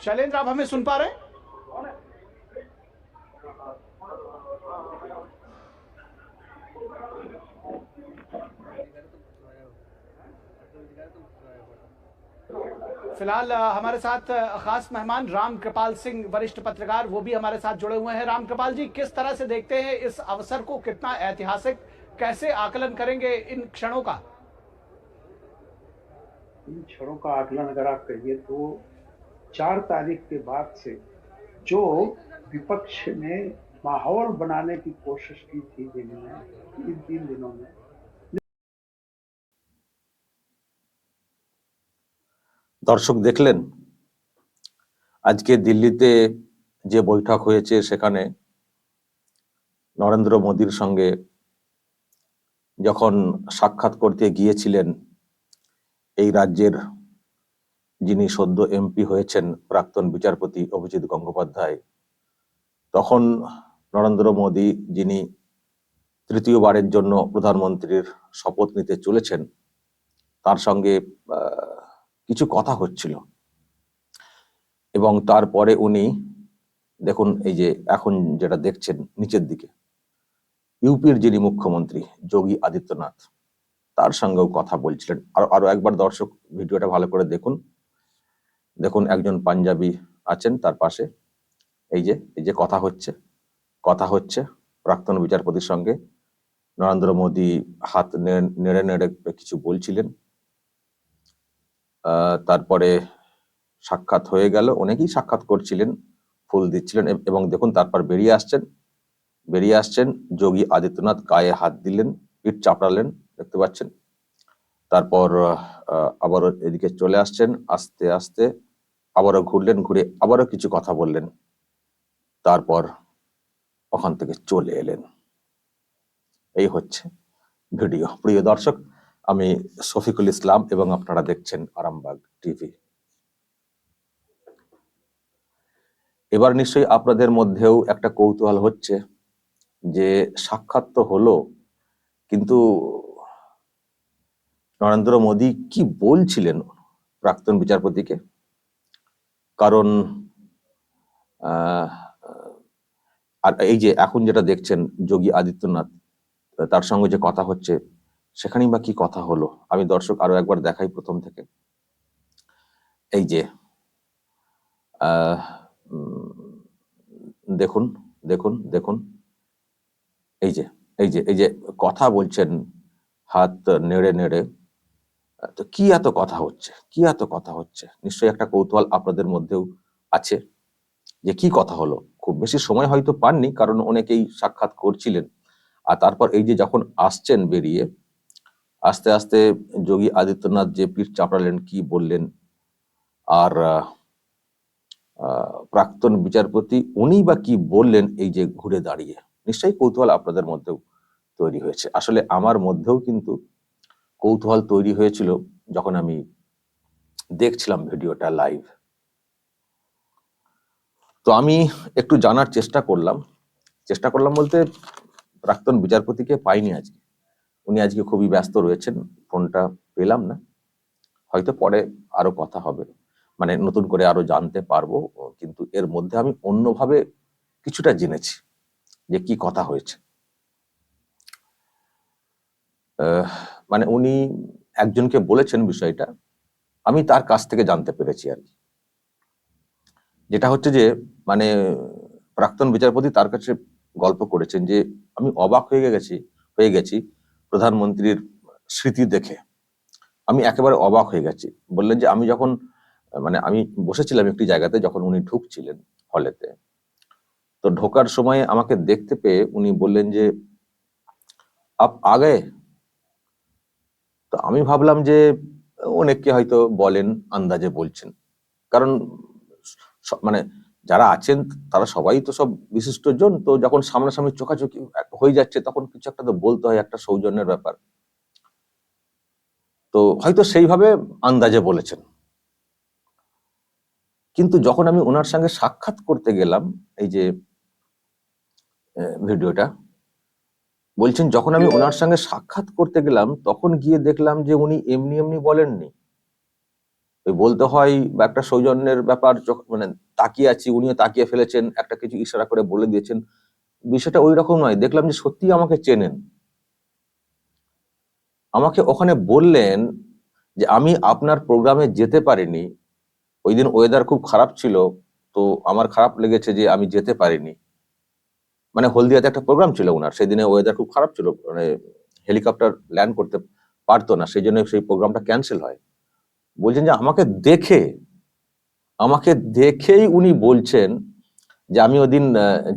शैलेंद्र आप हमें सुन पा रहे हैं? फ़िलहाल हमारे साथ खास मेहमान राम कृपाल सिंह, वरिष्ठ पत्रकार, वो भी हमारे साथ जुड़े हुए हैं। राम कृपाल जी, किस तरह से देखते हैं इस अवसर को? कितना ऐतिहासिक? कैसे आकलन करेंगे इन क्षणों का? इन क्षणों का आकलन अगर आप करिए तो चार तारीख के बाद से जो विपक्ष ने माहौल बनाने की कोशिश की थी दिन में इन तीन दिनों में দর্শক দেখলেন আজকে দিল্লিতে যে বৈঠক হয়েছে সেখানে নরেন্দ্র মোদীর সঙ্গে যখন সাক্ষাৎ করতে গিয়েছিলেন এই রাজ্যের যিনি সদ্য এমপি হয়েছেন প্রাক্তন বিচারপতি অভিজিৎ গঙ্গোপাধ্যায়, তখন নরেন্দ্র মোদী, যিনি তৃতীয়বারের জন্য প্রধানমন্ত্রীর শপথ নিতে চলেছেন, তার সঙ্গে কিছু কথা হচ্ছিল। এবং তারপরে উনি, দেখুন এই যে এখন যেটা দেখছেন নিচের দিকে, ইউপির যিনি মুখ্যমন্ত্রী, যোগী আদিত্যনাথ, তার সঙ্গেও কথা বলছিলেন। আরও আরও একবার দর্শক, ভিডিওটা ভালো করে দেখুন। দেখুন একজন পাঞ্জাবি আছেন তার পাশে। এই যে এই যে কথা হচ্ছে কথা হচ্ছে প্রাক্তন বিচারপতির সঙ্গে। নরেন্দ্র মোদী হাত নেড়ে নেড়ে কিছু বলছিলেন। তারপরে সাক্ষাৎ হয়ে গেল। অনেকেই সাক্ষাৎ করছিলেন ফুল দিচ্ছিলেন এবং দেখুন তারপর বেরিয়ে আসছেন। বেরিয়ে আসছেন যোগী আদিত্যনাথ গায়ে হাত দিলেন পিঠ চাপড়ালেন দেখতে পাচ্ছেন। তারপর আহ, আবারও এদিকে চলে আসছেন আস্তে আস্তে আবারও ঘুরলেন, ঘুরে আবারও কিছু কথা বললেন। তারপর ওখান থেকে চলে এলেন। এই হচ্ছে ভিডিও। প্রিয় দর্শক, আমি শফিকুল ইসলাম এবং আপনারা দেখছেন আরামবাগ টিভি। এবার নিশ্চয়ই আপনাদের মধ্যেও একটা কৌতূহল হচ্ছে যে সাক্ষাৎ তো হলো, কিন্তু নরেন্দ্র মোদী কি বলছিলেন প্রাক্তন বিচারপতিকে? কারণ আর এই যে এখন যেটা দেখছেন যোগী আদিত্যনাথ, তার সঙ্গে যে কথা হচ্ছে, সেখানেই বা কি কথা হলো? আমি দর্শক আরও একবার দেখাই প্রথম থেকে। এই যে দেখুন দেখুন দেখুন। এই যে এই যে এই যে কথা বলছেন, হাত নেড়ে নেড়ে তো কি এত কথা হচ্ছে? কি এত কথা হচ্ছে? নিশ্চয়ই একটা কৌতূহল আপনাদের মধ্যেও আছে যে কি কথা হলো? খুব বেশি সময় হয়তো পাননি, কারণ অনেকেই সাক্ষাৎ করছিলেন। আর তারপর এই যে যখন আসছেন বেরিয়ে, আস্তে আস্তে যোগী আদিত্যনাথ যে পিঠ চাপড়ালেন, কি বললেন? আর প্রাক্তন বিচারপতি উনি বা কি বললেন এই যে ঘুরে দাঁড়িয়ে? নিশ্চয়ই কৌতূহল আপনাদের মধ্যেও তৈরি হয়েছে। আসলে আমার মধ্যেও কিন্তু কৌতূহল তৈরি হয়েছিল যখন আমি দেখছিলাম ভিডিওটা লাইভ তো আমি একটু জানার চেষ্টা করলাম। চেষ্টা করলাম বলতে প্রাক্তন বিচারপতিকে পাইনি আজকে। উনি আজকে খুবই ব্যস্ত রয়েছেন, ফোনটা পেলাম না। হয়তো পরে আরও কথা হবে। মানে নতুন করে আরও জানতে পারব, কিন্তু এর মধ্যে আমি অন্যভাবে কিছুটা জেনেছি যে কি কথা হয়েছে। মানে উনি একজনকে বলেছেন বিষয়টা, আমি তার কাছ থেকে জানতে পেরেছি আর কি। যেটা হচ্ছে যে মানে প্রাক্তন বিচারপতি তার কাছে গল্প করেছেন যে, আমি অবাক হয়ে গেছি হয়ে গেছি প্রধানমন্ত্রীর স্মৃতি দেখে। আমি একেবারে অবাক হয়ে গেছি। বললেন যে, আমি যখন মানে আমি বসেছিলাম একটি জায়গাতে যখন উনি ঢুকছিলেন হলেতে, তো ঢোকার সময় আমাকে দেখতে পেয়ে উনি বললেন যে, আপ আগে তো আমি ভাবলাম যে অনেককে হয়তো বলেন, আন্দাজে বলছেন। কারণ মানে যারা আছেন তারা সবাই তো সব বিশিষ্ট জন, তো যখন সামনাসামনি চোখাচোখি হয়ে যাচ্ছে তখন কিছু একটা তো বলতে হয়, একটা সৌজন্যের ব্যাপার। তো হয়তো সেইভাবে আন্দাজে বলেছেন। কিন্তু যখন আমি ওনার সঙ্গে সাক্ষাৎ করতে গেলাম, এই যে ভিডিওটা বলছেন যখন আমি ওনার সঙ্গে সাক্ষাৎ করতে গেলাম তখন গিয়ে দেখলাম যে উনি এমনি এমনি বলেননি। ওই বলতে হয় বা একটা সৌজন্যের ব্যাপার মানে তাকিয়ে আছি উনিও তাকিয়ে ফেলেছেন একটা কিছু ইশারা করে বলে দিয়েছেন। বিষয়টা ওই রকম নয় দেখলাম যে সত্যি আমাকে চেনেন। আমাকে ওখানে বললেন যে আমি আপনার প্রোগ্রামে যেতে পারিনি। ওই দিন ওয়েদার খুব খারাপ ছিল তো আমার খারাপ লেগেছে যে আমি যেতে পারিনি। মানে হলদিয়াতে একটা প্রোগ্রাম ছিল ওনার সেদিনে ওয়েদার খুব খারাপ ছিল মানে হেলিকপ্টার ল্যান্ড করতে পারতো না, সেই জন্য সেই প্রোগ্রামটা ক্যান্সেল হয়। বলছেন যে, আমাকে দেখে, আমাকে দেখেই উনি বলছেন যে, আমি ওদিন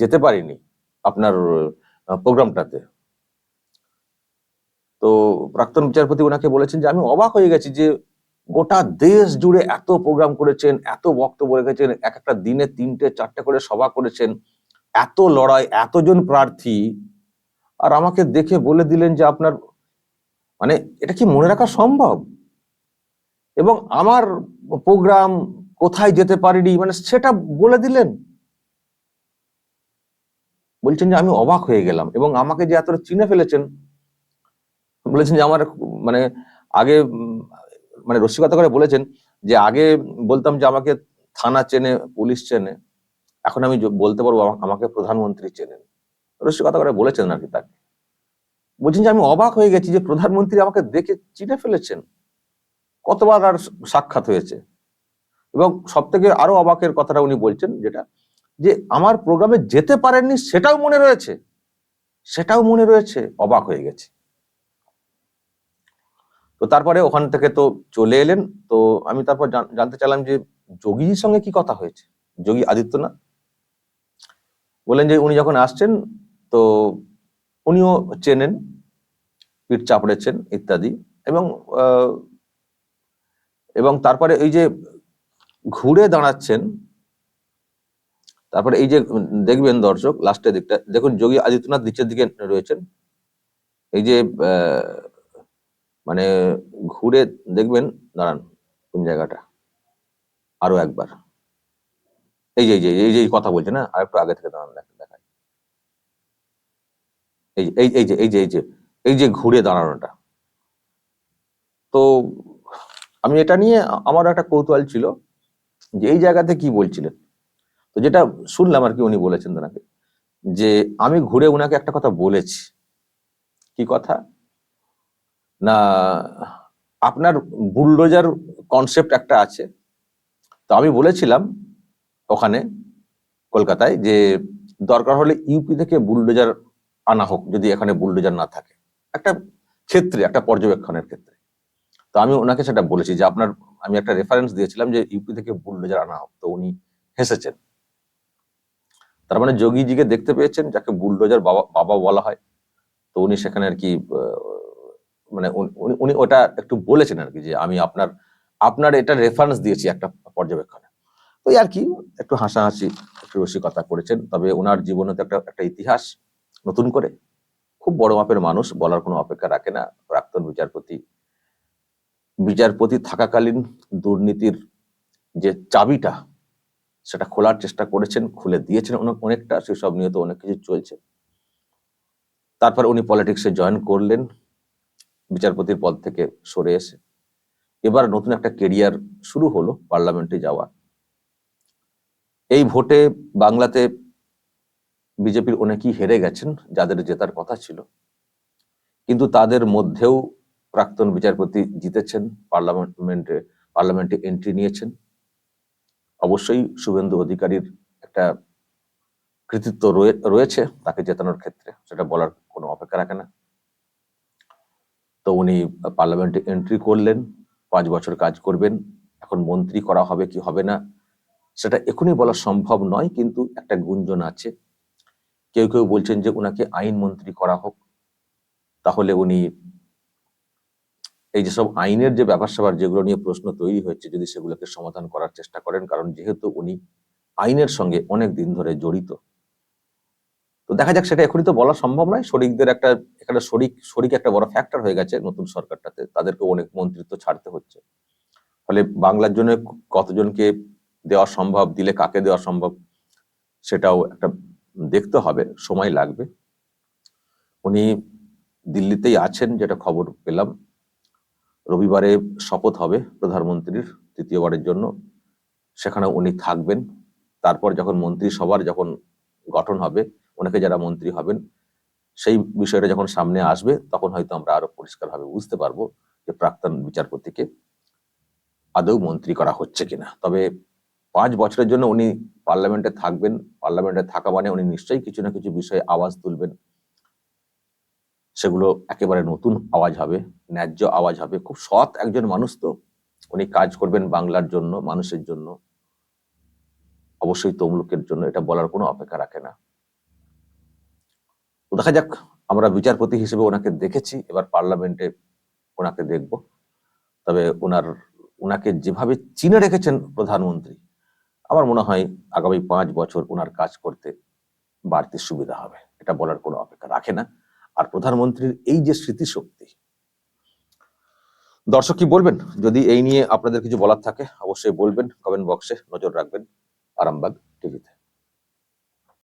যেতে পারিনি আপনার প্রোগ্রামটাতে তো প্রাক্তন বিচারপতি ওনাকে বলেছেন যে, আমি অবাক হয়ে গেছি যে, গোটা দেশ জুড়ে এত প্রোগ্রাম করেছেন, এত বক্তব্য রেখেছেন, এক একটা দিনে তিনটে, চারটে করে সভা করেছেন এত লড়াই, এতজন প্রার্থী, আর আমাকে দেখে বলে দিলেন যে আপনার মানে এটা কি মনে রাখা সম্ভব? এবং আমার প্রোগ্রাম কোথায় যেতে পারিনি মানে সেটা বলে দিলেন। বলছেন যে আমি অবাক হয়ে গেলাম এবং আমাকে যে এতটা চিনে ফেলেছেন, বলেছেন যে আমার মানে আগে মানে রসিকতা করে বলেছেন যে আগে বলতাম যে আমাকে থানা চেনে, পুলিশ চেনে। এখন আমি বলতে পারব আমা- আমাকে প্রধানমন্ত্রী চেনেন। রসিকতা করে বলেছেন আর কি তাকে। বলছেন যে আমি অবাক হয়ে গেছি যে প্রধানমন্ত্রী আমাকে দেখে চিনে ফেলেছেন। কতবার আর সাক্ষাৎ হয়েছে। এবং সব থেকে আরও অবাকের কথাটা উনি বলছেন যেটা, যে আমার প্রোগ্রামে যেতে পারেননি সেটাও মনে রয়েছে। সেটাও মনে রয়েছে, অবাক হয়ে গেছে। তো তারপরে ওখান থেকে তো চলে এলেন। তো আমি তারপর জানতে চাইলাম যে যোগীজির সঙ্গে কি কথা হয়েছে? যোগী আদিত্যনাথ? বলেন যে উনি যখন আসছেন, তো উনিও চেনেন পিঠ চাপড়েছেন ইত্যাদি এবং এবং তারপরে এই যে ঘুরে দাঁড়াচ্ছেন, তারপরে এই যে দেখবেন দর্শক লাস্টের দিকটা, দেখুন যোগী আদিত্যনাথ নিচের দিকে রয়েছেন, এই যে মানে ঘুরে দেখবেন, দাঁড়ান, কোন জায়গাটা, আরও একবার। এই যে এই যে, এই কথা বলছে না, আর একটু আগে থেকে দাঁড়ান, দেখ- দেখাই। এই এই এই যে এই যে এই যে এই যে ঘুরে দাঁড়ানোটা। তো আমি এটা নিয়ে আমার একটা কৌতূহল ছিল যে এই জায়গাতে কি বলছিলেন? তো যেটা শুনলাম আর কি উনি বলেছেন ওনাকে, যে আমি ঘুরে উনাকে একটা কথা বলেছি। কি কথা? না, আপনার বুলডোজার কনসেপ্ট একটা আছে। তো আমি বলেছিলাম ওখানে, কলকাতায়, যে দরকার হলে ইউপি থেকে বুলডোজার আনা হোক, যদি এখানে বুলডোজার না থাকে। একটা ক্ষেত্রে, একটা পর্যবেক্ষণের ক্ষেত্রে। তো আমি ওনাকে সেটা বলেছি যে আপনার, আমি একটা রেফারেন্স দিয়েছিলাম যে ইউপি থেকে বুলডোজার আনা হোক। তো উনি হেসেছেন। তার মানে যোগীজিকে দেখতে পেয়েছেন, যাকে বুলডোজার বাবা বাবা বলা হয়। তো উনি সেখানে আর কি মানে উনি- ওটা একটু বলেছেন আর কি যে আমি আপনার আপনার এটা রেফারেন্স দিয়েছি একটা পর্যবেক্ষণে। এই আর কি, একটু হাসাহাসি, একটু রসিকতা করেছেন। তবে ওনার জীবনে তো একটা একটা ইতিহাস নতুন করে। খুব বড় মাপের মানুষ, বলার কোনো অপেক্ষা রাখে না। প্রাক্তন বিচারপতি বিচারপতি থাকাকালীন দুর্নীতির যে চাবিটা, সেটা খোলার চেষ্টা করেছেন, খুলে দিয়েছেন অনেক, অনেকটা, সেসব নিয়ে তো অনেক কিছু চলছে। তারপর উনি পলিটিক্সে জয়েন করলেন, বিচারপতির পদ থেকে সরে এসে। এবার নতুন একটা কেরিয়ার শুরু হলো পার্লামেন্টে যাওয়া। এই ভোটে বাংলাতে বিজেপির অনেকেই হেরে গেছেন, যাদের জেতার কথা ছিল। কিন্তু তাদের মধ্যেও প্রাক্তন বিচারপতি জিতেছেন, পার্লামেন্টে পার্লামেন্টে এন্ট্রি নিয়েছেন। অবশ্যই শুভেন্দু অধিকারীর একটা কৃতিত্ব রয়ে- রয়েছে তাকে জেতানোর ক্ষেত্রে, সেটা বলার কোনো অপেক্ষা রাখে না। তো উনি পার্লামেন্টে এন্ট্রি করলেন, পাঁচ বছর কাজ করবেন, এখন মন্ত্রী করা হবে কি হবে না সেটা এখনই বলা সম্ভব নয়, কিন্তু একটা গুঞ্জন আছে। কেউ কেউ বলছেন যে উনাকে আইন মন্ত্রী করা হোক। তাহলে উনি এই যেসব আইনের যে ব্যাপার স্যাপার যেগুলো নিয়ে প্রশ্ন তৈরি হয়েছে, যদি সেগুলোকে সমাধান করার চেষ্টা করেন, কারণ যেহেতু উনি আইনের সঙ্গে অনেক দিন ধরে জড়িত। তো দেখা যাক, সেটা এখনই তো বলা সম্ভব নয়। শরিকদের একটা, এখানে শরিক শরিক একটা বড় ফ্যাক্টর হয়ে গেছে নতুন সরকারটাতে। তাদেরকে অনেক মন্ত্রিত্ব ছাড়তে হচ্ছে। ফলে বাংলার জন্য কতজনকে দেওয়া সম্ভব, দিলে কাকে দেওয়া সম্ভব, সেটাও একটা দেখতে হবে, সময় লাগবে। উনি দিল্লিতেই আছেন, যেটা খবর পেলাম। রবিবারে শপথ হবে প্রধানমন্ত্রীর তৃতীয়বারের জন্য। সেখানে উনি থাকবেন। তারপর যখন মন্ত্রী সভার যখন গঠন হবে, ওনাকে যারা মন্ত্রী হবেন, সেই বিষয়টা যখন সামনে আসবে, তখন হয়তো আমরা আরও পরিষ্কারভাবে বুঝতে পারব যে প্রাক্তন বিচারপতিকে আদৌ মন্ত্রী করা হচ্ছে কিনা। তবে পাঁচ বছরের জন্য উনি পার্লামেন্টে থাকবেন, পার্লামেন্টে থাকা মানে উনি নিশ্চয়ই কিছু না কিছু বিষয়ে আওয়াজ তুলবেন। সেগুলো একেবারে নতুন আওয়াজ হবে, ন্যায্য আওয়াজ হবে। খুব সৎ একজন মানুষ তো, উনি কাজ করবেন বাংলার জন্য, মানুষের জন্য। অবশ্যই তমলুকের জন্য এটা বলার কোনো অপেক্ষা রাখে না। দেখা যাক, আমরা বিচারপতি হিসেবে ওনাকে দেখেছি, এবার পার্লামেন্টে ওনাকে দেখব। তবে ওনার, ওনাকে যেভাবে চিনে রেখেছেন প্রধানমন্ত্রী আমার মনে হয় আগামী পাঁচ বছর ওনার কাজ করতে বাড়তি সুবিধা হবে। এটা বলার কোনো অপেক্ষা রাখে না। আর প্রধানমন্ত্রীর এই যে স্মৃতিশক্তি, দর্শক কি বলবেন? যদি এই নিয়ে আপনাদের কিছু বলার থাকে, অবশ্যই বলবেন কমেন্ট বক্সে নজর রাখবেন। আরামবাগ টিভিতে।